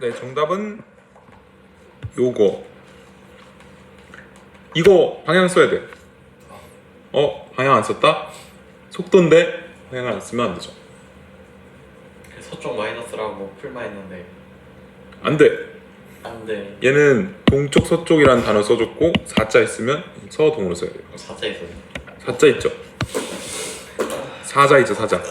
네, 정답은 요거. 이거 방향 써야 돼. 어, 방향 안 썼다? 속도인데 방향 안 쓰면 안 되죠. 서쪽 마이너스라고 풀만 했는데 안 돼. 안돼 얘는 동쪽 서쪽이라는 단어 써줬고 사자 있으면 서동으로 써야 돼요. 사자 있어요 사자 있죠. 사자 있죠, 사자.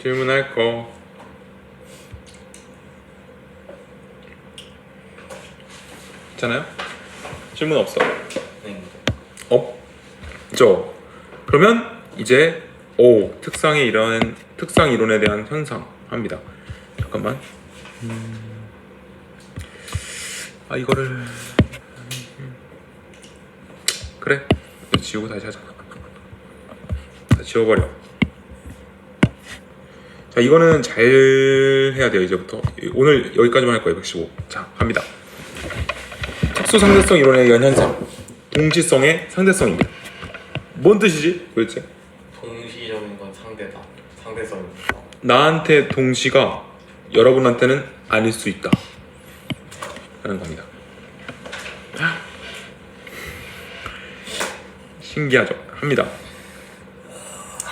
질문할 거. 있잖아요? 질문 없어. 네 없죠. 그러면 이제 O 특상의 이런 특상 이론에 대한 현상 합니다. 잠깐만. 음. 아 이거를 그래 지우고 다시 하자. 다 지워버려. 자 이거는 잘 해야 돼요 이제부터 오늘 여기까지만 할 거예요 115. 자 갑니다. 특수 상대성 이론에 의한 현상 동시성의 상대성입니다. 뭔 뜻이지 도대체? 동시적인 건 상대다 상대성이다 나한테 동시가 여러분한테는 아닐 수 있다. 라는 겁니다. 신기하죠? 합니다.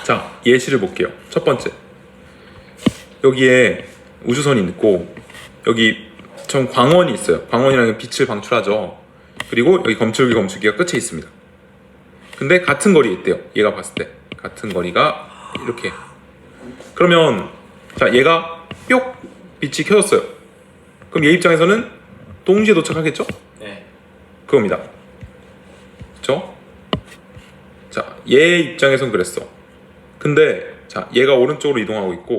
자, 예시를 볼게요. 첫 번째. 여기에 우주선이 있고, 여기 전 광원이 있어요. 광원이라는 게 빛을 방출하죠. 그리고 여기 검출기 검출기가 끝에 있습니다. 근데 같은 거리에 있대요. 얘가 봤을 때. 같은 거리가 이렇게 그러면 자 얘가 뿅 빛이 켜졌어요. 그럼 얘 입장에서는 동시에 도착하겠죠? 네 그겁니다. 그렇죠? 자, 얘 입장에선 그랬어. 근데 자, 얘가 오른쪽으로 이동하고 있고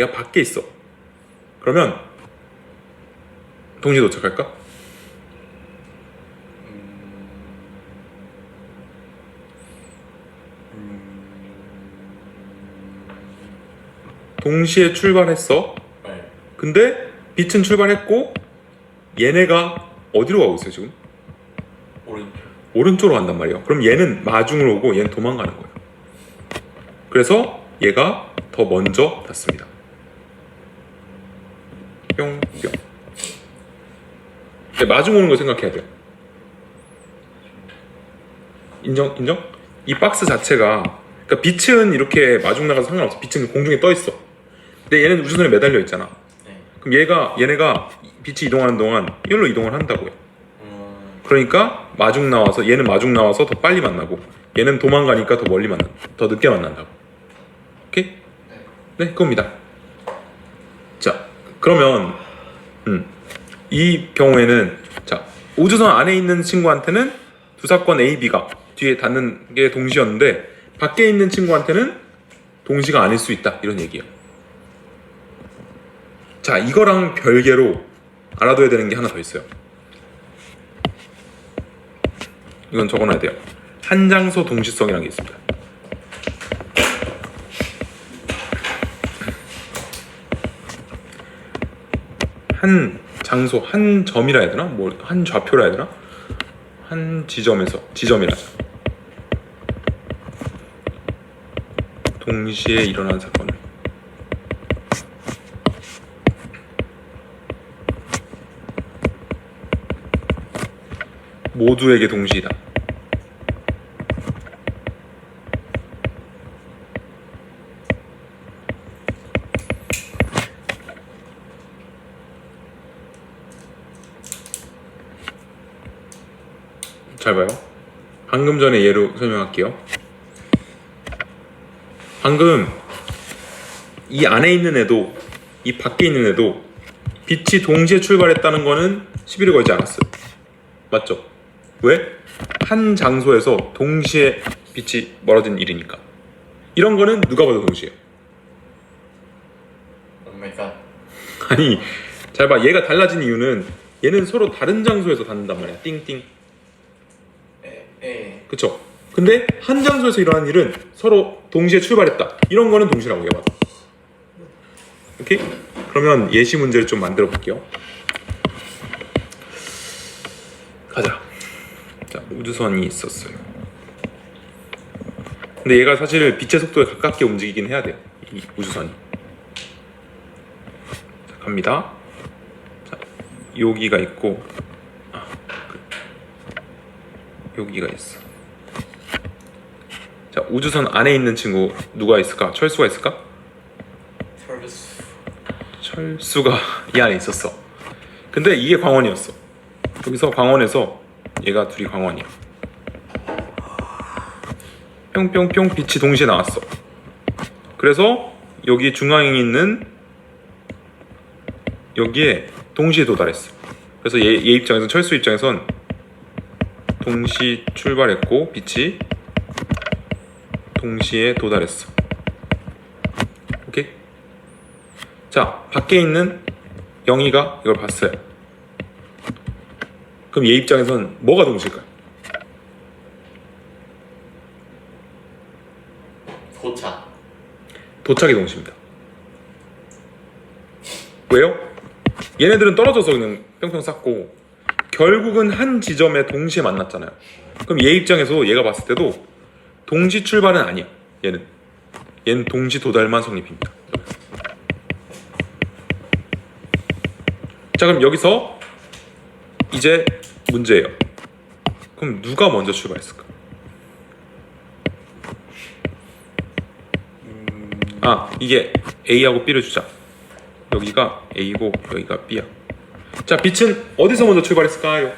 얘가 밖에 있어. 그러면 동시에 도착할까? 동시에 출발했어. 네. 근데 빛은 출발했고 얘네가 어디로 가고 있어요 지금? 오른쪽 오른쪽으로 간단 말이에요. 그럼 얘는 마중으로 오고 얘는 도망가는 거예요. 그래서 얘가 더 먼저 닿습니다. 뿅, 뿅. 네, 마중 오는 거 생각해야 돼요. 인정, 인정? 이 박스 자체가 그러니까 빛은 이렇게 마중 나가서 상관없어. 빛은 공중에 떠 있어. 근데 얘는 우주선에 매달려 있잖아. 네 그럼 얘가 얘네가 빛이 이동하는 동안 이걸로 이동을 한다고요. 음, 그러니까 마중 나와서 얘는 마중 나와서 더 빨리 만나고 얘는 도망가니까 더 멀리 만나 더 늦게 만난다고 오케이 네 그겁니다 자 그러면 음, 이 경우에는 자 우주선 안에 있는 친구한테는 두 사건 A, B가 뒤에 닿는 게 동시였는데 밖에 있는 친구한테는 동시가 아닐 수 있다 이런 얘기예요 자 이거랑 별개로 알아둬야 되는 게 하나 더 있어요 이건 적어놔야 돼요. 한 장소 동시성이라는 게 있습니다. 한 장소, 한 점이라 해야 되나? 뭐, 한 좌표라 해야 되나? 한 지점에서, 지점이라 하죠. 동시에 일어난 사건을. 모두에게 동시이다. 잘 봐요. 방금 전에 예로 설명할게요. 방금 이 안에 있는 애도 이 밖에 있는 애도 빛이 동시에 출발했다는 거는 시비를 걸지 않았어요. 맞죠? 왜? 한 장소에서 동시에 빛이 멀어진 일이니까. 이런 거는 누가 봐도 동시에요. 오메가 아니, 잘 봐. 얘가 달라진 이유는 얘는 서로 다른 장소에서 닿는단 말이야. 띵띵. 네. 그쵸? 근데 한 장소에서 일어난 일은 서로 동시에 출발했다. 이런 거는 동시라고 해봐. 오케이? 그러면 예시 문제를 좀 만들어 볼게요. 가자. 자, 우주선이 있었어요. 근데 얘가 사실 빛의 속도에 가깝게 움직이긴 해야 돼요. 이 우주선이. 자, 갑니다. 자, 여기가 있고 여기가 있어. 자, 우주선 안에 있는 친구 누가 있을까? 철수가 있을까? 철수 철수가 이 안에 있었어. 근데 이게 광원이었어. 여기서 광원에서 얘가 둘이 광원이야. 뿅뿅뿅 빛이 동시에 나왔어. 그래서 여기 중앙에 있는 여기에 동시에 도달했어. 그래서 얘, 얘 입장에서 철수 입장에선 동시 출발했고 빛이 동시에 도달했어. 오케이? 자, 밖에 있는 영희가 이걸 봤어요. 그럼 얘 입장에선 뭐가 동실까요? 도착 도착이 동시입니다. 왜요? 얘네들은 떨어져서 그냥 뿅뿅 쌌고 결국은 한 지점에 동시에 만났잖아요. 그럼 얘 입장에서 얘가 봤을 때도 동시 출발은 아니야. 얘는 얘는 동시 도달만 성립입니다. 자 그럼 여기서 이제 문제예요. 그럼 누가 먼저 출발했을까? 아 이게 A하고 B를 주자. 여기가 A고 여기가 B야. 자 빛은 어디서 먼저 출발했을까요?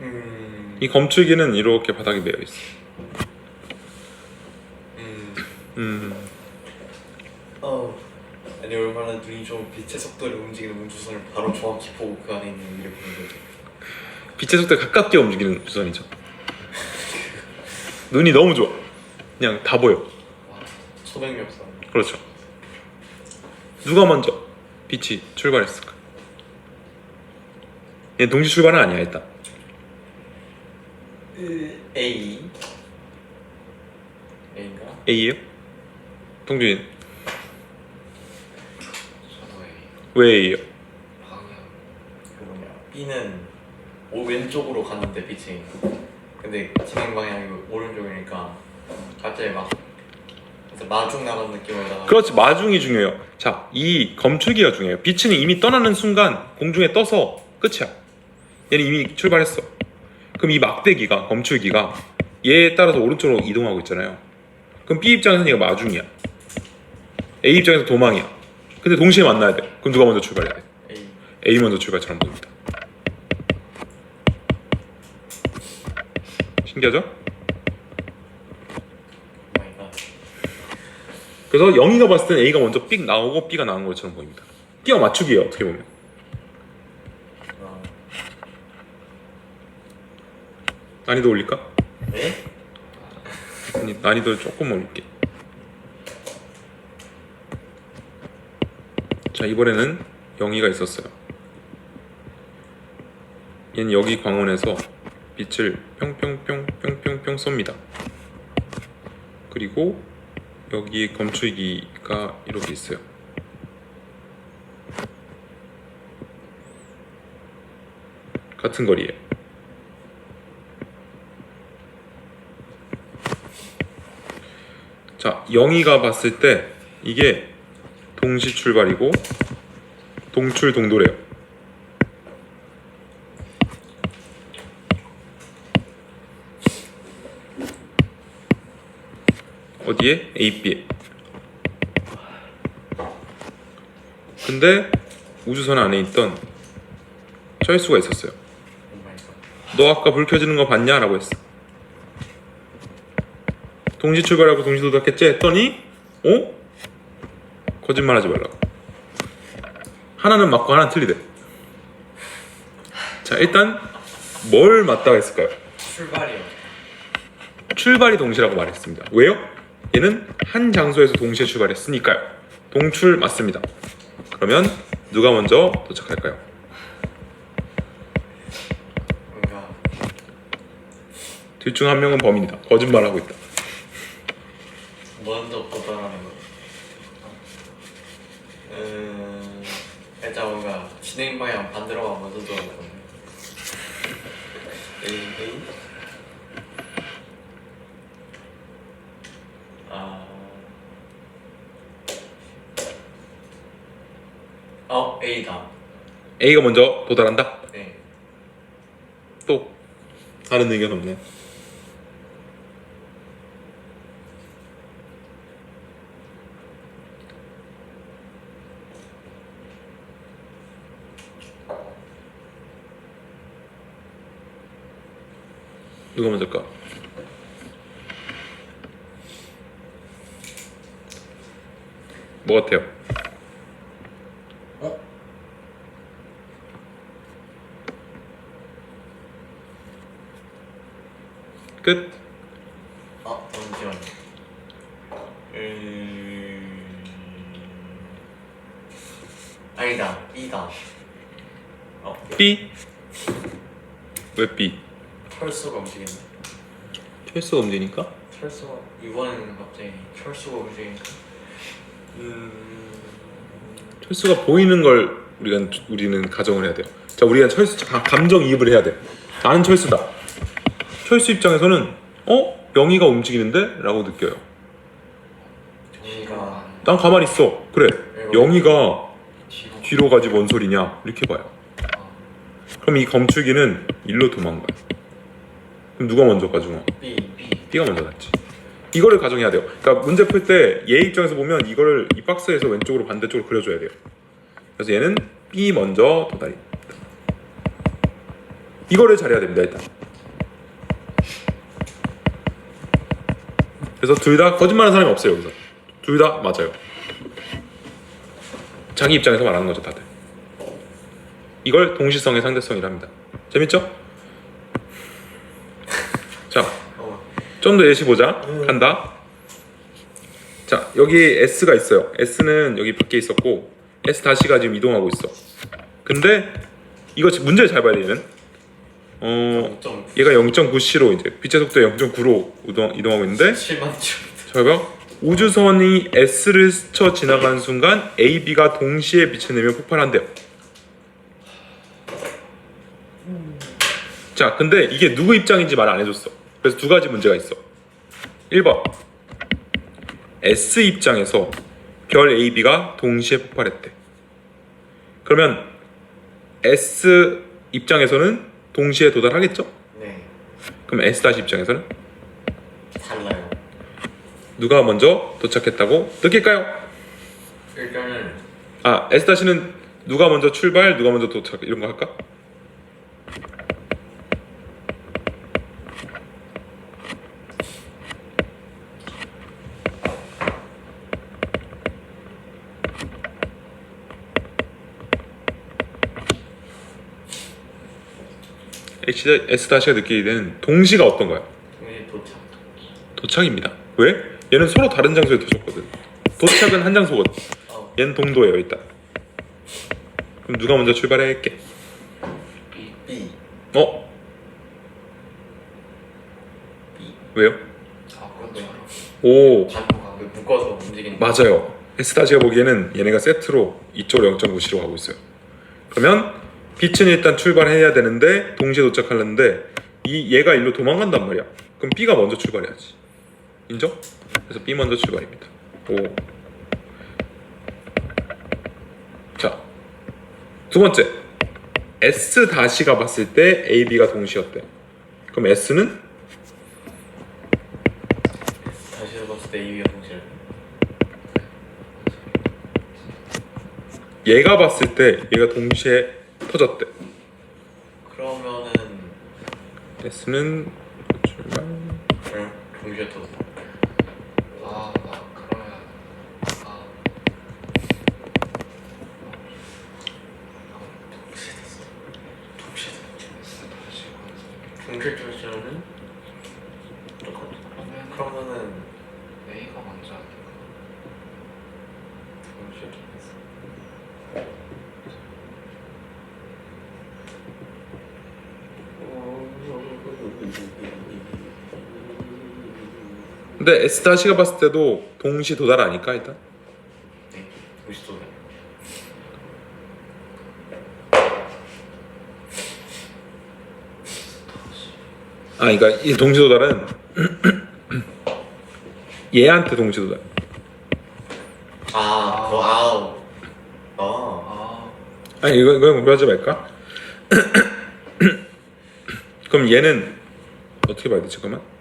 음, 이 검출기는 이렇게 바닥에 매여 있어. 음, 음, 어 아니 얼마나 눈이 좀 빛의 속도를 움직이는 우주선을 바로 정확히 보고 그 안에 있는 일을 보는 거죠 빛의 속도에 가깝게 움직이는 우선이죠. 눈이 너무 좋아. 그냥 다 보여. 와 초능력사 그렇죠. 누가 먼저 빛이 출발했을까? 얘 동시 출발은 아니야 일단. A A인가? A예요? 동준이 저도 A 왜 A예요? 방향 그 뭐냐 B는 오 왼쪽으로 가는데 빛이 근데 진행 방향이 오른쪽이니까 갑자기 막 마중 나간 느낌으로 그렇지 마중이 중요해요. 자, 이 검출기가 중요해요. 빛은 이미 떠나는 순간 공중에 떠서 끝이야. 얘는 이미 출발했어. 그럼 이 막대기가 검출기가 얘에 따라서 오른쪽으로 이동하고 있잖아요. 그럼 B 입장에서는 얘가 마중이야. A 입장에서 도망이야. 근데 동시에 만나야 돼. 그럼 누가 먼저 출발해야 돼? A A 먼저 출발처럼 보입니다. 신기하죠? 마이갓 그래서 영희가 봤을 땐 A가 먼저 삑 나오고 B가 나온 것처럼 보입니다. 끼어 맞추기예요 어떻게 보면. 어. 난이도 올릴까? 네? 아니, 난이도를 조금 올릴게. 자 이번에는 영희가 있었어요. 얘는 여기 광원에서 빛을 뿅뿅뿅 뿅뿅뿅 쏩니다. 그리고 여기 검출기가 이렇게 있어요. 같은 거리에. 자, 영희가 봤을 때 이게 동시 출발이고 동출 동도래요. 어디에? A, B에. 근데 우주선 안에 있던 철수가 있었어요. 너 아까 불 켜지는 거 봤냐? 라고 했어. 동시 출발하고 동시 도착했지? 했더니, 어? 거짓말 하지 말라고. 하나는 맞고 하나는 틀리대. 자, 일단, 뭘 맞다고 했을까요? 출발이요 출발이 동시라고 말했습니다. 왜요? 얘는 한 장소에서 동시에 출발했으니까요. 동출 맞습니다. 그러면 누가 먼저 도착할까요? 둘 중 한 명은 범인이다. 거짓말하고 있다. 먼저 도달하는 거 음, 일단 뭔가 진행 방향 반대로 가면 먼저. 아. 어 A다. A가 먼저 도달한다. 네. 또 다른 의견 없네. 누가 먼저일까? 뭐 같아요? 끝. 아 잠시만. 음. 아니다. B다. 어. B. 왜 B? 철수가 움직이네. 철수가 움직이니까? 철수가 이번에는 갑자기 철수가 움직이니까. 음. 철수가 보이는 걸 우리가 우리는 가정을 해야 돼요. 자, 우리가 철수 가- 감정 이입을 해야 돼. 나는 철수다. 철수 입장에서는 어 영희가 움직이는데?라고 느껴요. 정의가 난 가만히 있어. 그래. 영희가 뒤로 뒤로 가지 뭔 소리냐? 이렇게 봐요. 그럼 이 검출기는 일로 도망가요. 그럼 누가 먼저 가중어? B B. B가 먼저 갔지. 이거를 가정해야 돼요. 그러니까 문제 풀 때 얘 입장에서 보면 이거를 이 박스에서 왼쪽으로 반대쪽으로 그려줘야 돼요. 그래서 얘는 B 먼저 도달이. 이거를 잘해야 됩니다 일단. 그래서 둘 다 거짓말하는 사람이 없어요 여기서. 둘 다 맞아요. 자기 입장에서 말하는 거죠 다들. 이걸 동시성의 상대성이랍니다. 재밌죠? 자, 어. 좀더 예시 보자. 간다. 자, 여기 S가 있어요. S는 여기 밖에 있었고 S 다시가 지금 이동하고 있어. 근데 이거 문제를 잘 봐야 돼 얘는. 어, 0.7만 얘가 0.9c로 이제 빛의 속도 0.9로 이동, 이동하고 있는데 초. 잘 봐. 우주선이 S를 스쳐 지나가는 순간 A, B가 동시에 빛을 내며 폭발한대요. 자, 근데 이게 누구 입장인지 말 안 해줬어. 그래서 두 가지 문제가 있어. 1번. S 입장에서 별 A, B가 동시에 폭발했대. 그러면 S 입장에서는 동시에 도달하겠죠? 네. 그럼 S 다시 입장에서는 달라요. 누가 먼저 도착했다고 느낄까요? 일단은 아 S 다시는 누가 먼저 출발, 누가 먼저 도착 이런 거 할까? H S 다시가 느끼는 동시가 어떤가요? 동시 도착. 도착입니다. 왜? 얘는 서로 다른 장소에 도착거든. 도착은 한 장소거든. 어. 얘는 동도예요 일단. 그럼 누가 먼저 출발할게? B B 어? B. 왜요? 아 그렇죠 오 반도가 그 묶어서 움직이는. 맞아요. 에스타지가 보기에는 얘네가 세트로 이쪽으로 0.9시로 가고 있어요. 그러면 빛은 일단 출발해야 되는데 동시에 도착하려는데 이 얘가 일로 도망간단 말이야. 그럼 B가 먼저 출발해야지. 인정? 그래서 B 먼저 출발입니다. 오. 자, 두 번째. S 다시가 봤을 때 A, B가 동시였대. 그럼 S는 다시 봤을 때 A가 동시에. 얘가 봤을 때 얘가 동시에 터졌대. 그러면은 S는 출발. 응? 동시에. 아, 근데 S-가 봤을 때도 동시 도달 아닐까 일단? 네, 동시 도달. 아, 그러니까 이 동시 도달은 얘한테 동시 도달. 아, 와우. 아. 아니 이거 이거 공부하지 말까? 그럼 얘는 어떻게 봐야 되지? 잠깐만.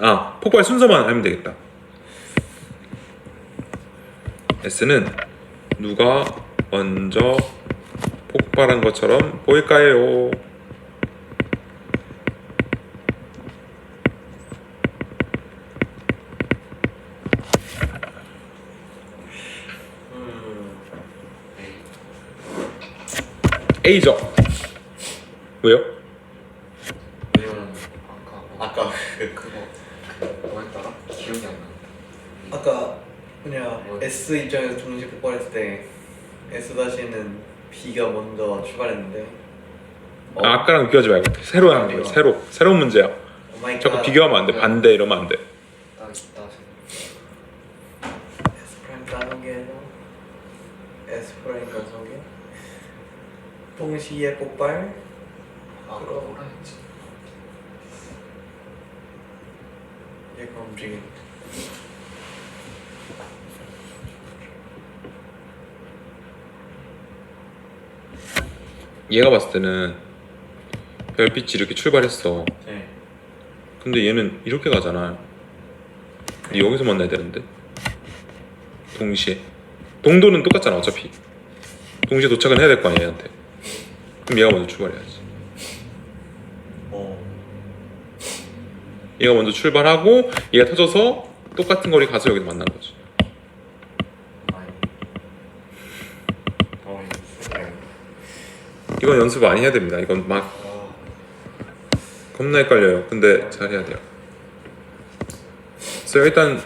아 폭발 순서만 하면 되겠다. S는 누가 먼저 폭발한 것처럼 보일까요? A죠. 왜요? 왜냐면 아까 뭐 아까 그 그거 그 뭐였더라? 기억이 안 나. 아까 그냥 뭐? S 입장에서 동시 폭발했을 때 S 다시는 B가 먼저 출발했는데 어, 아, 아까랑 비교하지 말고 새로 하는 거예요. 새로 새로운 문제야. 오 마이 자꾸 갓. 비교하면 안 돼. 반대 이러면 안 돼. 딱 있다 생각. S 프라임 가속에 S 프라임 가속에 동시에 폭발 아 그거 뭐라 했지? 얘가 움직임 얘가 봤을 때는 별빛이 이렇게 출발했어. 네. 근데 얘는 이렇게 가잖아. 근데 여기서 만나야 되는데. 동시에. 동도는 똑같잖아, 어차피. 동시에 도착은 해야 될 거 아니야, 얘한테. 그럼 얘가 먼저 출발해야지. 어 얘가 먼저 출발하고 얘가 터져서 똑같은 거리 가서 여기서 만난 거지. 아니 어 이거 그래. 이건 연습 많이 해야 됩니다. 이건 막 어, 겁나 헷갈려요. 근데 잘 해야 돼요. 그래서 일단